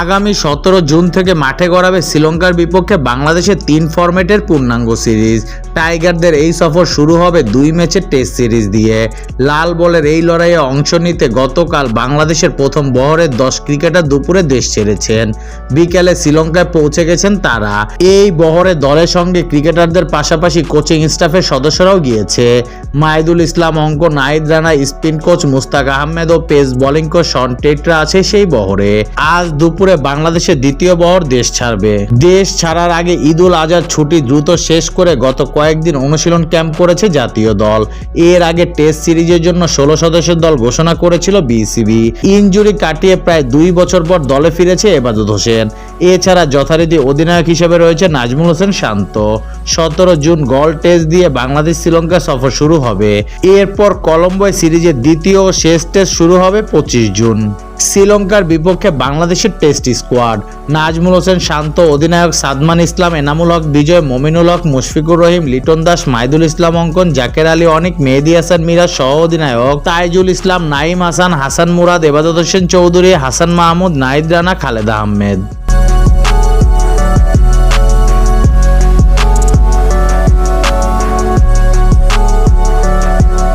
আগামী সতেরো জুন থেকে মাঠে গড়াবে শ্রীলঙ্কার বিপক্ষে বাংলাদেশের তিন ফরম্যাটের পূর্ণাঙ্গ সিরিজ। টাইগারদের এই সফর শুরু হবে দুই ম্যাচের টেস্ট সিরিজ দিয়ে। লাল বলের এই লড়াইয়ে অংশ নিতে গতকাল বাংলাদেশের প্রথম বহরের দশ ক্রিকেটার দুপুরে দেশ ছেড়েছেন। বিকেলে শ্রীলঙ্কায় পৌঁছে গেছেন তারা। এই বহরে দলের সঙ্গে ক্রিকেটারদের পাশাপাশি কোচিং স্টাফের সদস্যরাও গিয়েছে। মাহিদুল ইসলাম অঙ্ক নাহিদ রানা, স্পিন কোচ মুস্তাক আহমেদ ও পেস বোলিং কোচ শন টেটরা আছে সেই বহরে। আজ দুপুরে বাংলাদেশের দ্বিতীয় বহর দেশ ছাড়বে। দেশ ছাড়ার আগে ঈদুল আজহার ছুটি দ্রুত শেষ করে গত কয়েকদিন অনুশীলন ক্যাম্প করেছে জাতীয় দল। এর আগে টেস্ট সিরিজের জন্য ষোলো সদস্যের দল ঘোষণা করেছিল বিসিবি। ইনজুরি কাটিয়ে প্রায় দুই বছর পর দলে ফিরেছে এবাদত হোসেন। এছাড়া যথারীতি অধিনায়ক হিসেবে রয়েছে নাজমুল হোসেন শান্ত। সতেরো জুন গল টেস্ট দিয়ে বাংলাদেশ শ্রীলঙ্কা সফর শুরু হবে। এরপর কলম্বোয় সিরিজের দ্বিতীয় ও শেষ টেস্ট শুরু হবে পঁচিশ জুন। শ্রীলঙ্কার বিপক্ষে বাংলাদেশের টেস্ট স্কোয়াড। নাজমুল হোসেন শান্ত, অধিনায়ক সাদমান ইসলাম, এনামুল হক, বিজয়, মমিনুল হক, মুশফিকুর রহিম, লিটন দাস, মাইদুল ইসলাম অঙ্কন, জাকের আলী অনেক, মেহেদি হাসান মিরাজ সহ অধিনায়ক। তাইজুল ইসলাম নাইম হাসান হাসান মুরাদ, এবাদত হোসেন চৌধুরী, হাসান মাহমুদ নাহিদ রানা, খালেদা আহমেদ।